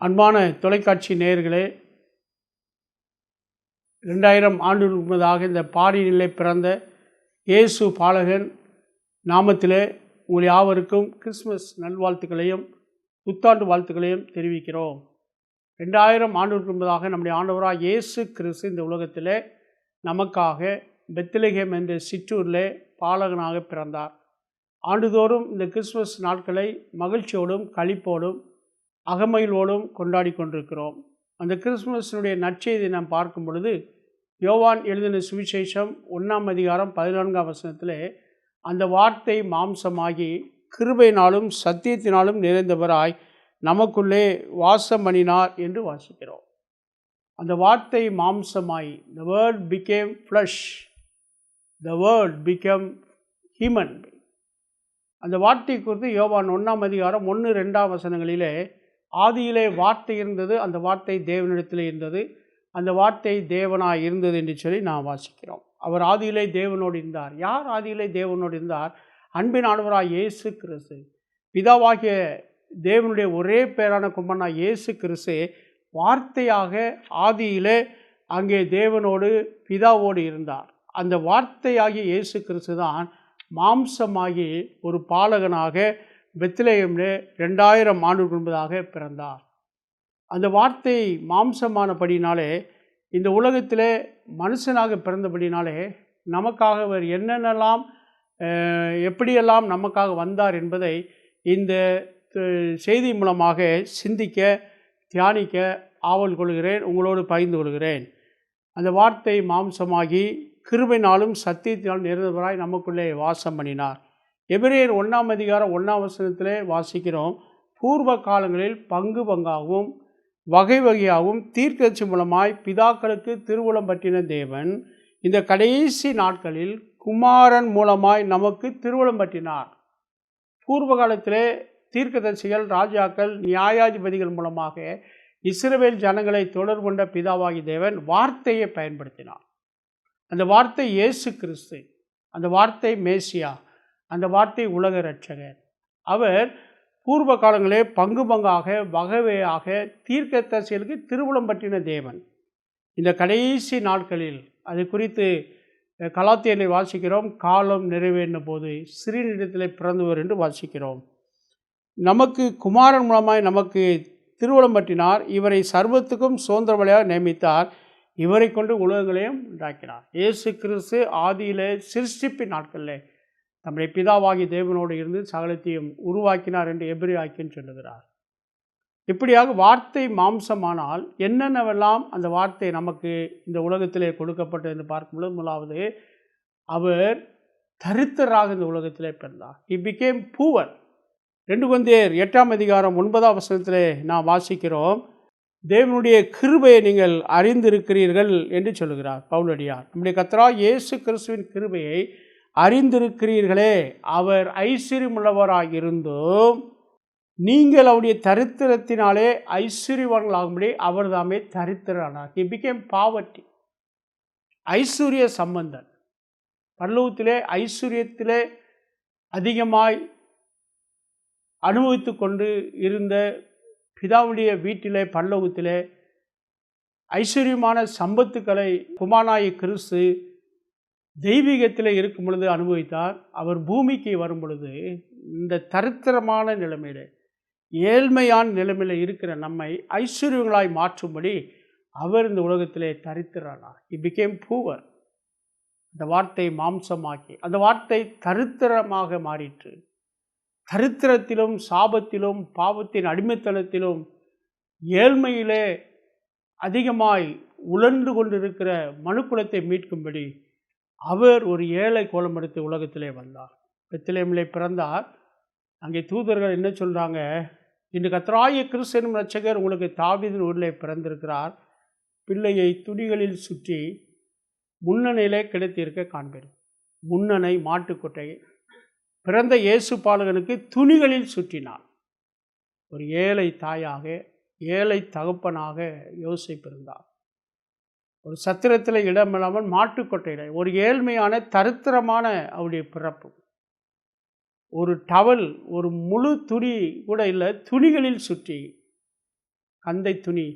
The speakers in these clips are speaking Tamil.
அன்பான தொலைக்காட்சி நேயர்களே ரெண்டாயிரம் ஆண்டுகளுக்கு முன்பதாக இந்த பாரினிலே பிறந்த இயேசு பாலகன் நாமத்திலே உங்கள் யாவருக்கும் கிறிஸ்மஸ் நல்வாழ்த்துக்களையும் புத்தாண்டு வாழ்த்துக்களையும் தெரிவிக்கிறோம். ரெண்டாயிரம் ஆண்டுகளுக்கு முன்பதாக நம்முடைய ஆண்டவராக இயேசு கிறிஸ்து இந்த உலகத்திலே நமக்காக பெத்திலகேம் என்ற சிற்றூரில் பாலகனாக பிறந்தார். ஆண்டுதோறும் இந்த கிறிஸ்மஸ் நாட்களை மகிழ்ச்சியோடும் களிப்போடும் அகமயிலோடும் கொண்டாடி கொண்டிருக்கிறோம். அந்த கிறிஸ்துமஸினுடைய நற்செய்தி நாம் பார்க்கும் பொழுது யோவான் எழுதின சுவிசேஷம் ஒன்றாம் அதிகாரம் பதினான்காம் வசனத்தில் அந்த வார்த்தை மாம்சமாகி கிருபையினாலும் சத்தியத்தினாலும் நிறைந்தவராய் நமக்குள்ளே வாசம் பண்ணினார் என்று வாசிக்கிறோம். அந்த வார்த்தை மாம்சமாய் the word became flesh the word become human அந்த வார்த்தை குறித்து யோவான் ஒன்றாம் அதிகாரம் ஒன்று ரெண்டாம் வசனங்களிலே ஆதியிலே வார்த்தை இருந்தது அந்த வார்த்தை தேவனிடத்தில் இருந்தது அந்த வார்த்தை தேவனாய் இருந்தது என்று சொல்லி நாம் வாசிக்கிறோம். அவர் ஆதியிலே தேவனோடு இருந்தார். யார் ஆதியிலே தேவனோடு இருந்தார்? அன்பின் ஆண்டவராய் இயேசு கிறிஸ்து. பிதாவாகிய தேவனுடைய ஒரே பேரான கும்பனா இயேசு கிறிஸ்து வார்த்தையாக ஆதியிலே அங்கே தேவனோடு பிதாவோடு இருந்தார். அந்த வார்த்தையாகிய இயேசு கிறிஸ்து தான் மாம்சமாகி ஒரு பாலகனாக பெத்லேயம்லே ரெண்டாயிரம் ஆண்டுக்கு முன்பதாக பிறந்தார். அந்த வார்த்தை மாம்சமானபடினாலே இந்த உலகத்திலே மனுஷனாக பிறந்தபடினாலே நமக்காக அவர் என்னென்னலாம் எப்படியெல்லாம் நமக்காக வந்தார் என்பதை இந்த செய்தி மூலமாக சிந்திக்க தியானிக்க ஆவல் கொள்கிறேன் உங்களோடு பகிர்ந்து கொள்கிறேன். அந்த வார்த்தை மாம்சமாகி கிருபினாலும் சத்தியத்தினாலும் நிறைந்தவராய் நமக்குள்ளே வாசம் பண்ணினார். எபிரேயர் ஒன்றாம் அதிகாரம் ஒன்றாம் வசனத்திலே வாசிக்கிறோம் பூர்வ காலங்களில் பங்கு பங்காகவும் வகை வகையாகவும் தீர்க்கட்சி மூலமாய் பிதாக்களுக்கு திருவுளம் பற்றின தேவன் இந்த கடைசி நாட்களில் குமாரன் மூலமாய் நமக்கு திருவுளம் பற்றினார். பூர்வ காலத்திலே தீர்க்கதரிசிகள் ராஜாக்கள் நியாயாதிபதிகள் மூலமாக இஸ்ரவேல் ஜனங்களை தொடர்பு கொண்ட பிதாவாகி தேவன் வார்த்தையை பயன்படுத்தினார். அந்த வார்த்தை இயேசு கிறிஸ்து அந்த வார்த்தை மேசியா அந்த வார்த்தை உலக ரட்சகர் அவர் பூர்வ காலங்களே பங்கு பங்காக வகவையாக தீர்க்கதரிசிகளுக்கு திருவுளம் பற்றின தேவன். இந்த கடைசி நாட்களில் அது குறித்து கலாத்தியனை வாசிக்கிறோம் காலம் நிறைவேறின போது சிறுநிலத்தில் பிறந்தவர் என்று வாசிக்கிறோம். நமக்கு குமாரன் மூலமாய் நமக்கு திருவுளம் பற்றினார். இவரை சர்வத்துக்கும் சுதந்திர வழியாக நியமித்தார். இவரை கொண்டு உலகங்களையும் உண்டாக்கினார். இயேசு கிறிஸ்து ஆதியிலே சிருஷ்டிப்பின் நாட்களில் நம்முடைய பிதாவாகி தேவனோடு இருந்து சகலத்தையும் உருவாக்கினார் என்று எபிரி ஆக்கின்னு சொல்லுகிறார். இப்படியாக வார்த்தை மாம்சமானால் என்னென்னவெல்லாம் அந்த வார்த்தை நமக்கு இந்த உலகத்திலே கொடுக்கப்பட்டது என்று பார்க்கும்பொழுது முதலாவது அவர் தரித்திராக இந்த உலகத்திலே பிறந்தார். இ பிகேம் பூவர் ரெண்டு கொந்தேர் எட்டாம் அதிகாரம் ஒன்பதாம் வசனத்திலே நாம் வாசிக்கிறோம். தேவனுடைய கிருபையை நீங்கள் அறிந்திருக்கிறீர்கள் என்று சொல்லுகிறார் பவுலடியார் நம்முடைய கத்ரா இயேசு கிறிஸ்துவின் கிருபையை அறிந்திருக்கிறீர்களே அவர் ஐஸ்வர்யமுள்ளவராக இருந்தும் நீங்கள் அவருடைய தரித்திரத்தினாலே ஐஸ்வர்யவான்களாகும்படி அவர் தாமே தரித்திரானார் ஹி பிகேம் பாவர்ட்டி ஐஸ்வர்ய சம்பந்தன். பல்லவத்திலே ஐஸ்வர்யத்திலே அதிகமாய் அனுபவித்து கொண்டு இருந்த பிதாவுடைய வீட்டிலே பல்லவத்திலே ஐஸ்வர்யமான சம்பத்துக்களை குமானாய கிறிஸ்து தெய்வீகத்தில் இருக்கும் பொழுது அனுபவித்தார். அவர் பூமிக்கு வரும் பொழுது இந்த தரித்திரமான நிலைமையில் ஏழ்மையான நிலைமையில் இருக்கிற நம்மை ஐஸ்வர்யங்களாய் மாற்றும்படி அவர் இந்த உலகத்திலே தரித்திரானார் இ பிகேம் பூவர் அந்த வார்த்தை மாம்சமாக்கி அந்த வார்த்தை தரித்திரமாக மாறிற்று. தரித்திரத்திலும் சாபத்திலும் பாவத்தின் அடிமைத்தனத்திலும் ஏழ்மையிலே அதிகமாய் உழன்று கொண்டிருக்கிற மனுக்குலத்தை மீட்கும்படி அவர் ஒரு ஏழை கோலம் எடுத்து உலகத்திலே வந்தார். பெத்திலேமிலே பிறந்தார். அங்கே தூதர்கள் என்ன சொல்கிறாங்க இன்று கத்ராய கிறிஸ்தனும் ரட்சகர் உங்களுக்கு தாவிதின் ஊரிலே பிறந்திருக்கிறார். பிள்ளையை துணிகளில் சுற்றி முன்னணியிலே கிடைத்திருக்க காண்பேன் முன்னணை மாட்டுக்கொட்டை. பிறந்த இயேசு பாலகனுக்கு துணிகளில் சுற்றினார். ஒரு ஏழை தாயாக ஏழை தகப்பனாக யோசிப்பிருந்தார். ஒரு சத்திரத்தில் இடமில்லாமல் மாட்டுக்கொட்டையில் ஒரு ஏழ்மையான தருத்திரமான அவருடைய பிறப்பு. ஒரு டவல் ஒரு முழு துணி கூட இல்லை துணிகளில் சுற்றி. கந்தை துணி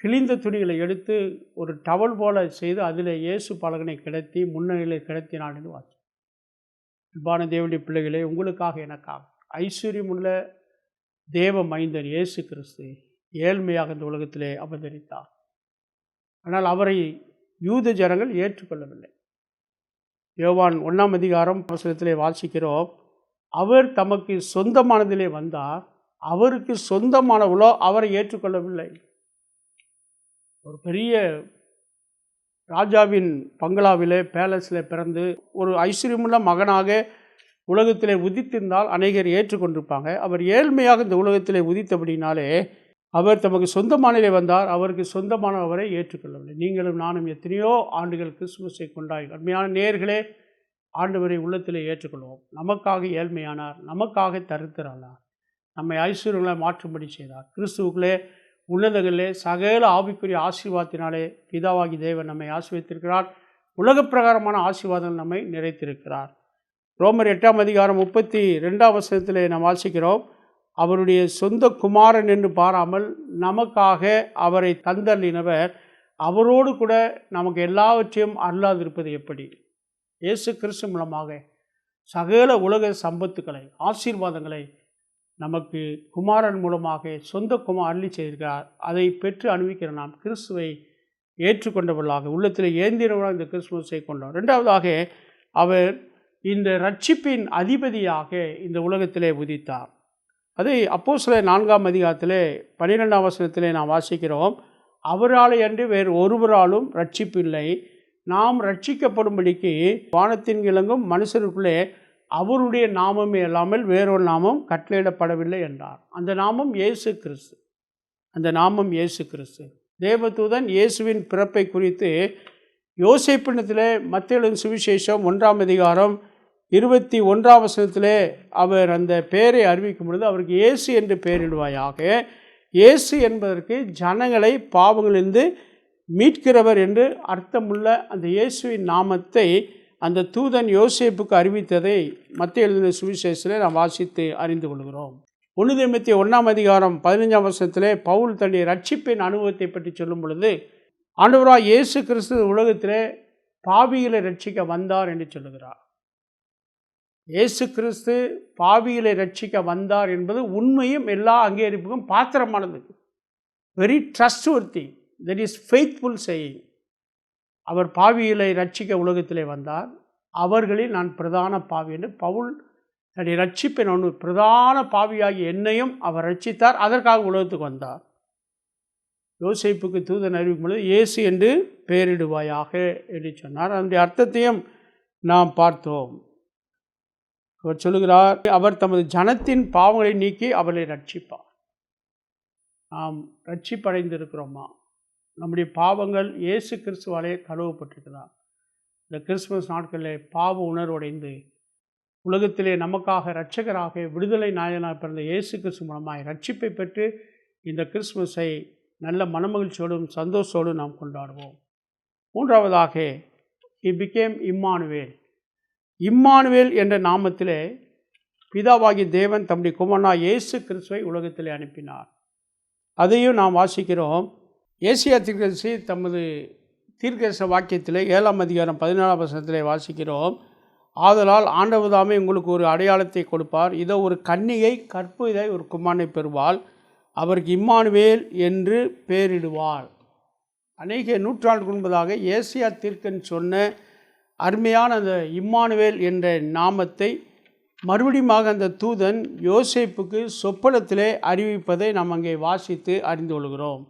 கிழிந்த துணிகளை எடுத்து ஒரு டவல் போல செய்து அதில் இயேசு பலகனை கிடத்தி முன்னணியில் கிடத்தினான் என்று வாசி அன்பான தேவனுடைய பிள்ளைகளே உங்களுக்காக எனக்காக. ஐஸ்வர்யமுள்ள தேவ மைந்தன் இயேசு கிறிஸ்து ஏழ்மையாக இந்த உலகத்திலே அவதரித்தார். ஆனால் அவரை யூத ஜனங்கள் ஏற்றுக்கொள்ளவில்லை. யோவான் ஒன்றாம் அதிகாரம் அவசரத்திலே வாசிக்கிறோம் அவர் தமக்கு சொந்தமானதிலே வந்தார் அவருக்கு சொந்தமானவளோ அவரை ஏற்றுக்கொள்ளவில்லை. ஒரு பெரிய ராஜாவின் பங்களாவிலே பேலஸில் பிறந்து ஒரு ஐஸ்வர்யமுள்ள மகனாக உலகத்திலே உதித்திருந்தால் அநேகர் ஏற்றுக்கொண்டிருப்பாங்க. அவர் ஏழ்மையாக இந்த உலகத்திலே உதித்தபடினாலே அவர் தமக்கு சொந்தமானிலே வந்தார். அவருக்கு சொந்தமான அவரை ஏற்றுக்கொள்ளவில்லை. நீங்களும் நானும் எத்தனையோ ஆண்டுகள் கிறிஸ்துமஸை கொண்டாடி அருமையான நேர்களே ஆண்டவரை உள்ளத்தில் ஏற்றுக்கொள்வோம். நமக்காக ஏழ்மையானார். நமக்காக தருத்திரானார் நம்மை ஐஸ்வர்யங்களை மாற்றும்படி செய்தார். கிறிஸ்துவுக்குள்ளே உன்னதங்களிலே சகல ஆவிக்குரிய ஆசீர்வாதத்தினாலே பிதாவாகி தேவன் நம்மை ஆசீர்வதித்திருக்கிறார். உலக பிரகாரமான ஆசீர்வாதம் நம்மை நிறைத்திருக்கிறார். ரோமர் எட்டாம் அதிகாரம் முப்பத்தி ரெண்டாம் வசனத்தில் நாம் வாசிக்கிறோம். அவருடைய சொந்த குமாரன் என்று பாராமல் நமக்காக அவரை தந்தள்ளினவர் அவரோடு கூட நமக்கு எல்லாவற்றையும் அல்லாதிருப்பது எப்படி? இயேசு கிறிஸ்து மூலமாக சகல உலக சம்பத்துக்களை ஆசீர்வாதங்களை நமக்கு குமாரன் மூலமாக சொந்த குமார் அள்ளி செய்திருக்கிறார். அதை பெற்று அனுபவிக்கிற நாம் கிறிஸ்துவை ஏற்றுக்கொண்டவர்களாக உள்ளத்தில் ஏந்திரவர்களாக இந்த கிறிஸ்துமஸை கொண்டோம் ரெண்டாவதாக அவர் இந்த ரட்சிப்பின் அதிபதியாக இந்த உலகத்திலே உதித்தார். அதை அப்போ சில நான்காம் அதிகாரத்திலே பன்னிரெண்டாம் வசனத்திலே நாம் வாசிக்கிறோம். அவராலே அன்று வேறு ஒருவராலும் ரட்சிப்பில்லை நாம் ரட்சிக்கப்படும்படிக்கு வானத்தின் கிழங்கும் மனுஷருக்குள்ளே அவருடைய நாமமே இல்லாமல் வேறொரு நாமம் கட்டளையிடப்படவில்லை என்றார். அந்த நாமம் இயேசு கிறிஸ்து. அந்த நாமம் இயேசு கிறிஸ்து. தேவதூதன் இயேசுவின் பிறப்பை குறித்து யோசிப்பினத்தில் மத்திய சுவிசேஷம் ஒன்றாம் அதிகாரம் இருபத்தி ஒன்றாம் வசனத்திலே அவர் அந்த பெயரை அறிவிக்கும் பொழுது அவருக்கு இயேசு என்று பெயரிடுவாயாக. இயேசு என்பதற்கு ஜனங்களை பாவங்களிலிருந்து மீட்கிறவர் என்று அர்த்தமுள்ள அந்த இயேசுவின் நாமத்தை அந்த தூதன் யோசேப்புக்கு அறிவித்ததை மத்திய எழுதின சுவிசேஷத்தில் நாம் வாசித்து அறிந்து கொள்கிறோம். ஒன்று தேமத்திய ஒன்றாம் அதிகாரம் பதினஞ்சாம் வருஷத்திலே பவுல் தன்னுடைய ரட்சிப்பின் அனுபவத்தை பற்றி சொல்லும் பொழுது ஆண்டவராக இயேசு கிறிஸ்து உலகத்திலே பாவிகளை ரட்சிக்க வந்தார் என்று சொல்லுகிறார். இயேசு கிறிஸ்து பாவிகளை ரட்சிக்க வந்தார் என்பது உண்மையும் எல்லா அங்கீகரிப்புக்கும் பாத்திரமானது. Very trustworthy that is faithful saying அவர் பாவிகளை ரட்சிக்க உலகத்திலே வந்தார். அவர்களில் நான் பிரதான பாவி என்று பவுல் தன்னை ரட்சிப்பேன் ஒன்று பிரதான பாவியாகி என்னையும் அவர் ரட்சித்தார் அதற்காக உலகத்துக்கு வந்தார். யோசிப்புக்கு தூதன் அறிவிக்கும் பொழுது இயேசு என்று பெயரிடுவாயாக என்று சொன்னார். அதனுடைய அர்த்தத்தையும் நாம் பார்த்தோம். அவர் சொல்லுகிறார் அவர் தமது ஜனத்தின் பாவங்களை நீக்கி அவர்களை ரட்சிப்பார். நாம் ரட்சிப்படைந்திருக்கிறோமா? நம்முடைய பாவங்கள் இயேசு கிறிஸ்துவாலே கழுவப்பட்டிருக்கிறார். இந்த கிறிஸ்துமஸ் நாட்களில் பாவ உணர்வடைந்து உலகத்திலே நமக்காக இரட்சகராக விடுதலை நாயனாக பிறந்த இயேசு கிறிஸ்து மூலமாக ரட்சிப்பை பெற்று இந்த கிறிஸ்துமஸை நல்ல மனமகிழ்ச்சியோடும் சந்தோஷத்தோடும் நாம் கொண்டாடுவோம். மூன்றாவதாக இ பிகேம் இம்மானுவேல் இம்மானுவேல் என்ற நாமத்திலே பிதாவாகி தேவன் தம்முடைய குமரனா இயேசு கிறிஸ்துவை உலகத்திலே அனுப்பினார். அதையும் நாம் வாசிக்கிறோம். ஏசியா தீர்க்கதரிசி தமது தீர்க்கதரிச வாக்கியத்திலே ஏழாம் அதிகாரம் பதினாலாம் வசனத்திலே வாசிக்கிறோம். ஆதலால் ஆண்டவதாமே உங்களுக்கு ஒரு அடையாளத்தை கொடுப்பார். இதோ ஒரு கன்னிகை கற்புதை ஒரு குமாரனை பெறுவாள். அவருக்கு இம்மானுவேல் என்று பெயரிடுவாள். அநேக நூற்றாண்டுக்கு முன்பதாக ஏசியா தீர்க்கன் சொன்ன அருமையான அந்த இம்மானுவேல் என்ற நாமத்தை மறுபடியுமாக அந்த தூதன் யோசேப்புக்கு சொப்பனத்திலே அறிவிப்பதை நாம் அங்கே வாசித்து அறிந்து கொள்கிறோம்.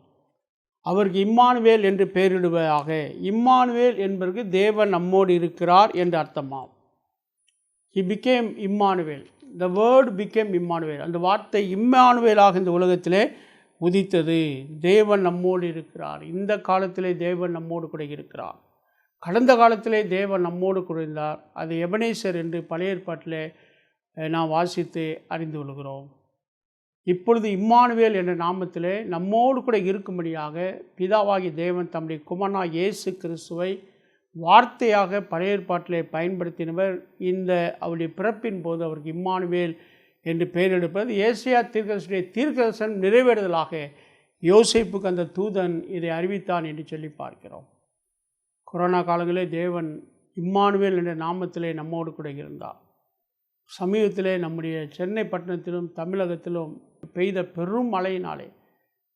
அவருக்கு இம்மானுவேல் என்று பெயரிடுவதாக. இம்மானுவேல் என்பதற்கு தேவன் நம்மோடு இருக்கிறார் என்று அர்த்தமாம். He became Immanuel. The word became Immanuel. அந்த வார்த்தை இம்மானுவேலாக இந்த உலகத்திலே உதித்தது. தேவன் நம்மோடு இருக்கிறார். இந்த காலத்திலே தேவன் நம்மோடு கூட இருக்கிறார். கடந்த காலத்திலே தேவன் நம்மோடு குறைந்தார் அது எபனேசர் என்று பழைய ஏற்பாட்டிலே நாம் வாசித்து அறிந்து கொள்கிறோம். இப்பொழுது இம்மானுவேல் என்ற நாமத்திலே நம்மோடு கூட இருக்கும்படியாக பிதாவாகி தேவன் தம்முடைய குமனா இயேசு கிறிஸ்துவை வார்த்தையாக பழைய ஏற்பாட்டிலே பயன்படுத்தினவர். இந்த அவருடைய பிறப்பின் போது அவருக்கு இம்மானுவேல் என்று பெயர் எடுப்பது ஏசியா தீர்க்கரசனுடைய தீர்க்கரசன் நிறைவேறுதலாக யோசிப்புக்கு அந்த தூதன் இதை அறிவித்தான் என்று சொல்லி பார்க்கிறோம். கொரோனா காலங்களே தேவன் இம்மானுவேல் என்ற நாமத்திலே நம்மோடு கூட இருந்தார். சமீபத்திலே நம்முடைய சென்னை பட்டணத்திலும் தமிழகத்திலும் பெய்த பெரும் மழையினாலே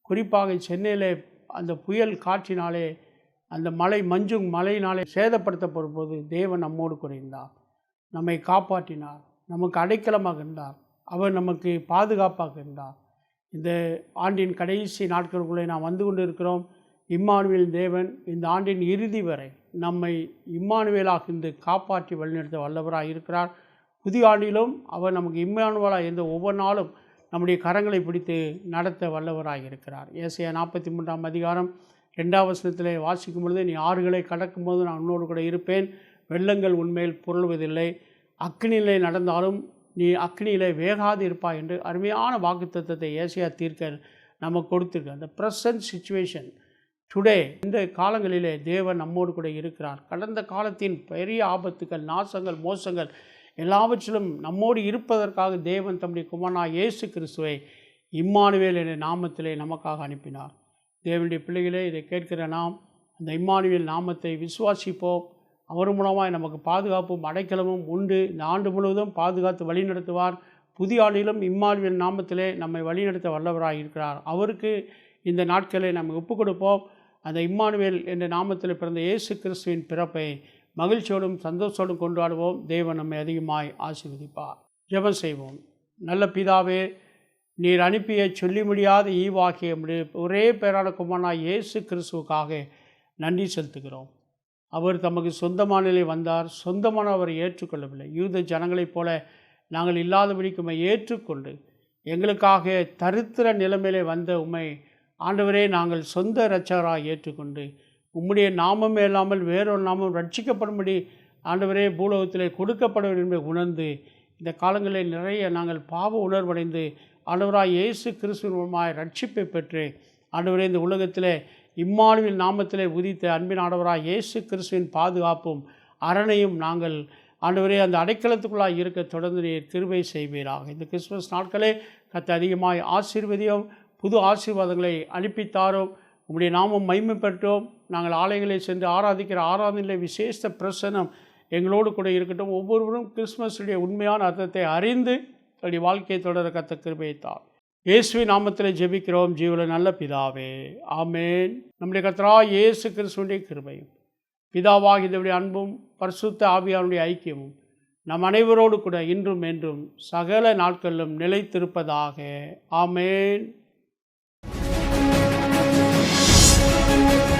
குறிப்பாக சென்னையில் அந்த புயல் காற்றினாலே அந்த மலை மஞ்சும் மழையினாலே சேதப்படுத்தப்படும் போது தேவன் நம்மோடு கூட இருந்தார். நம்மை காப்பாற்றினார். நமக்கு அடைக்கலமாக இருந்தார். அவர் நமக்கு பாதுகாப்பாக இருந்தார். இந்த ஆண்டின் கடைசி நாட்களுக்குள்ளே நாம் வந்து கொண்டு இருக்கிறோம் இம்மானுவேல் தேவன் இந்த ஆண்டின் இறுதி வரை நம்மை இம்மானுவேலாக இருந்து காப்பாற்றி வழிநடத்த வல்லவராக இருக்கிறார். புதிய ஆண்டிலும் அவர் நமக்கு இம்மானுவலாக இருந்த ஒவ்வொரு நாளும் நம்முடைய கரங்களை பிடித்து நடத்த வல்லவராக இருக்கிறார். ஏசியா நாற்பத்தி மூன்றாம் அதிகாரம் ரெண்டாம் வசனத்தில் வாசிக்கும் பொழுது நீ ஆறுகளை கடக்கும்போது நான் உன்னோடு கூட இருப்பேன். வெள்ளங்கள் உண்மையில் புரளுவதில்லை. அக்னியிலே நடந்தாலும் நீ அக்னியிலே வேகாது இருப்பாய் என்று அருமையான வாக்குத்தத்தை ஏசியா தீர்க்க நமக்கு கொடுத்துருக்கு அந்த ப்ரெசன்ட் சுச்சுவேஷன் டுடே இந்த காலங்களிலே தேவன் நம்மோடு கூட இருக்கிறார். கடந்த காலத்தின் பெரிய ஆபத்துகள் நாசங்கள் மோசங்கள் எல்லாவற்றிலும் நம்மோடு இருப்பதற்காக தேவன் தம்முடைய குமாரனா இயேசு கிறிஸ்துவை இம்மானுவேல் என்ற நாமத்திலே நமக்காக அனுப்பினார். தேவனுடைய பிள்ளைகளே இதை கேட்கிற நாம் அந்த இம்மானுவேல் நாமத்தை விசுவாசிப்போம். அவர் மூலமாக நமக்கு பாதுகாப்பும் அடைக்கலமும் உண்டு. இந்த ஆண்டு முழுவதும் பாதுகாத்து வழிநடத்துவார். புதிய ஆண்டிலும் இம்மானுவேல் நாமத்திலே நம்மை வழிநடத்த வல்லவராக இருக்கிறார் அவருக்கு இந்த நாட்களை நம்ம ஒப்புக் கொடுப்போம் அந்த இம்மானுவேல் என்ற நாமத்தில் பிறந்த இயேசு கிறிஸ்துவின் பிறப்பை மகிழ்ச்சியோடும் சந்தோஷத்தோடும் கொண்டாடுவோம். தேவன் நம்மை அதிகமாய் ஆசீர்வதிப்பார். ஜெபம் செய்வோம். நல்ல பிதாவே நீர் அனுப்பிய சொல்லி முடியாத ஈவாகிய ஒரே பேரான குமாரனா இயேசு கிறிஸ்துவுக்காக நன்றி செலுத்துகிறோம். அவர் தமக்கு சொந்தமான நிலை வந்தார். சொந்தமான அவரை ஏற்றுக்கொள்ளவில்லை. யூத ஜனங்களைப் போல நாங்கள் இல்லாதபடிக்கு உம்மை ஏற்றுக்கொண்டு எங்களுக்காக தரித்திர நிலைமையிலே வந்த உண்மை ஆண்டவரே நாங்கள் சொந்த இரட்சகராக ஏற்றுக்கொண்டு உம்முடைய நாமமே இல்லாமல் வேறொரு நாமம் ரட்சிக்கப்படும்படி ஆண்டவரே பூலோகத்தில் கொடுக்கப்பட வேண்டும் என்பதை உணர்ந்து இந்த காலங்களில் நிறைய நாங்கள் பாவ உணர்வடைந்து ஆண்டவராக இயேசு கிறிஸ்துவின் மூலமாய் ரட்சிப்பை பெற்று ஆண்டவரே இந்த உலகத்திலே இம்மானுவின் நாமத்திலே உதித்த அன்பின் ஆண்டவராக இயேசு கிறிஸ்துவின் பாதுகாப்பும் அரணையும் நாங்கள் ஆண்டவரே அந்த அடைக்கலத்துக்குள்ளாக இருக்க தொடர்ந்து நீர் கிருபை செய்வீராக. இந்த கிறிஸ்துமஸ் நாட்களே கத்த அதிகமாய் ஆசீர்வதியும் புது ஆசீர்வாதங்களை அனுப்பித்தாரோம் உம்முடைய நாமம் மைமை பெற்றோம் நாங்கள் ஆலயங்களை சென்று ஆராதிக்கிற ஆராதனையில் விசேஷ பிரசனம் எங்களோடு கூட இருக்கட்டும். ஒவ்வொருவரும் கிறிஸ்மஸுடைய உண்மையான அர்த்தத்தை அறிந்து தன்னுடைய வாழ்க்கையை தொடர கத்த கிருபைத்தார் இயேசுவின் நாமத்தில் ஜெபிக்கிறோம். ஜீவன நல்ல பிதாவே. ஆமேன். நம்முடைய கத்தரா இயேசு கிறிஸ்துவனுடைய கிருபையும் பிதாவாக இதனுடைய அன்பும் பரிசுத்த ஆவியாருடைய ஐக்கியமும் நம் அனைவரோடு கூட இன்றும் என்றும் சகல நாட்களிலும் நிலைத்திருப்பதாக. ஆமேன்.